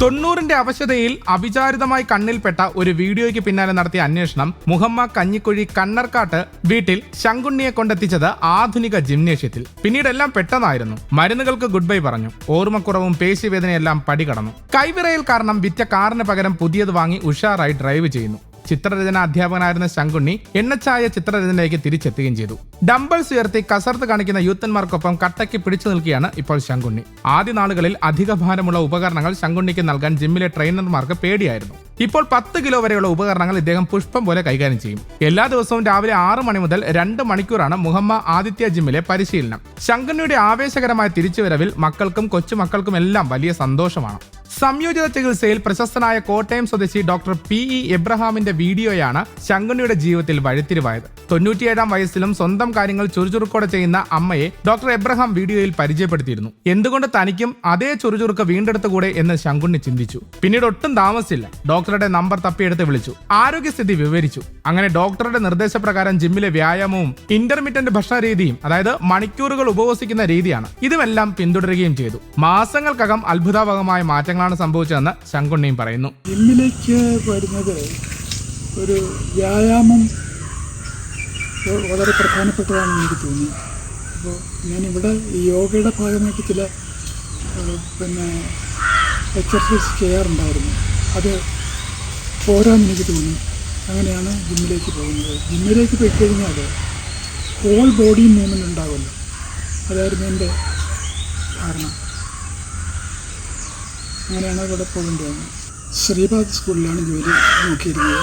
തൊണ്ണൂറിന്റെ അവശതയിൽ അവിചാരിതമായി കണ്ണിൽപ്പെട്ട ഒരു വീഡിയോയ്ക്ക് പിന്നാലെ നടത്തിയ അന്വേഷണം മുഹമ്മ കഞ്ഞിക്കുഴി കണ്ണർക്കാട്ട് വീട്ടിൽ ശങ്കുണ്ണിയെ കൊണ്ടെത്തിച്ചത് ആധുനിക ജിംനേഷ്യത്തിൽ. പിന്നീട് എല്ലാം പെട്ടെന്നായിരുന്നു. മരുന്നുകൾക്ക് ഗുഡ് ബൈ പറഞ്ഞു. ഓർമ്മക്കുറവും പേശിവേദനയെല്ലാം പടികടന്നു. കൈവിറയിൽ കാരണം വിറ്റ കാറിന് പകരം പുതിയത് വാങ്ങി ഉഷാറായി ഡ്രൈവ് ചെയ്യുന്നു. ചിത്രരചന അധ്യാപകനായിരുന്ന ശങ്കുണ്ണി എണ്ണച്ചായ ചിത്രരചനയിലേക്ക് തിരിച്ചെത്തുകയും ചെയ്തു. ഡംബിൾസ് ഉയർത്തി കസർത്ത് കാണിക്കുന്ന യൂത്തന്മാർക്കൊപ്പം കട്ടയ്ക്ക് പിടിച്ചു നിൽക്കുകയാണ് ഇപ്പോൾ ശങ്കുണ്ണി. ആദ്യ നാളുകളിൽ അധിക ഭാരമുള്ള ഉപകരണങ്ങൾ ശങ്കുണ്ണിക്ക് നൽകാൻ ജിമ്മിലെ ട്രെയിനർമാർക്ക് പേടിയായിരുന്നു. ഇപ്പോൾ പത്ത് കിലോ വരെയുള്ള ഉപകരണങ്ങൾ ഇദ്ദേഹം പുഷ്പം പോലെ കൈകാര്യം ചെയ്യും. എല്ലാ ദിവസവും രാവിലെ ആറ് മണി മുതൽ രണ്ട് മണിക്കൂറാണ് മുഹമ്മ ആദിത്യ ജിമ്മിലെ പരിശീലനം. ശങ്കുണ്ണിയുടെ ആവേശകരമായ തിരിച്ചുവരവിൽ മക്കൾക്കും കൊച്ചുമക്കൾക്കും എല്ലാം വലിയ സന്തോഷമാണ്. സംയോജിത ചികിത്സയിൽ പ്രശസ്തനായ കോട്ടയം സ്വദേശി ഡോക്ടർ പി ഇ എബ്രഹാമിന്റെ വീഡിയോയാണ് ശങ്കുണ്ണിയുടെ ജീവിതത്തിൽ വഴിത്തിരിവായത്. തൊണ്ണൂറ്റിയേഴാം വയസ്സിലും സ്വന്തം കാര്യങ്ങൾ ചുറുചുറുക്കോടെ ചെയ്യുന്ന അമ്മയെ ഡോക്ടർ എബ്രഹാം വീഡിയോയിൽ പരിചയപ്പെടുത്തിയിരുന്നു. എന്തുകൊണ്ട് തനിക്കും അതേ ചുറുചുറുക്ക് വീണ്ടെടുത്തുകൂടെ എന്ന് ശങ്കുണ്ണി ചിന്തിച്ചു. പിന്നീട് ഒട്ടും താമസിച്ചില്ല. ഡോക്ടറുടെ നമ്പർ തപ്പിയെടുത്ത് വിളിച്ചു. ആരോഗ്യസ്ഥിതി വിവരിച്ചു. അങ്ങനെ ഡോക്ടറുടെ നിർദ്ദേശപ്രകാരം ജിമ്മിലെ വ്യായാമവും ഇന്റർമീഡിയന്റ് ഭക്ഷണ രീതിയും അതായത് മണിക്കൂറുകൾ ഉപവസിക്കുന്ന രീതിയാണ്. ഇതുമെല്ലാം പിന്തുടരുകയും ചെയ്തു. മാസങ്ങൾക്കകം അത്ഭുതാവഹമായ മാറ്റങ്ങളാണ് സംഭവിച്ചതെന്ന് ശങ്കുണ്ണിയും പറയുന്നു. ജിമ്മിലേക്ക് വരുന്നത് ഒരു വ്യായാമം വളരെ പ്രധാനപ്പെട്ടതാണെന്ന് എനിക്ക് തോന്നി. അപ്പോൾ ഞാനിവിടെ ഈ യോഗയുടെ ഭാഗമായിട്ട് ചില പിന്നെ എക്സർസൈസ് ചെയ്യാറുണ്ടായിരുന്നു. അത് പോരാന്ന് എനിക്ക് തോന്നി. അങ്ങനെയാണ് ജിമ്മിലേക്ക് പോകുന്നത്. ജിമ്മിലേക്ക് പോയി കഴിഞ്ഞാൽ ഹോൾ ബോഡി മൂവ്മെന്റ് ഉണ്ടാകുമല്ലോ. അതായിരുന്നു എന്റെ ധാരണ. അങ്ങനെയാണ് ഇവിടെ പോകേണ്ടത് ശ്രീപാദ് സ്കൂളിലാണ് ജോലി നോക്കിയിരുന്നത്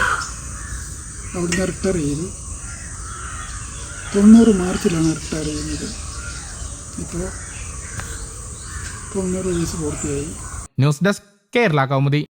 അവിടുന്ന് റിട്ടയർ ചെയ്തു. തൊണ്ണൂറ് മാർച്ചിലാണ് റിട്ടയർ ചെയ്യുന്നത്. ഇപ്പോൾ തൊണ്ണൂറ് വയസ്സ് പൂർത്തിയായി. News desk Kerala Kaumudi.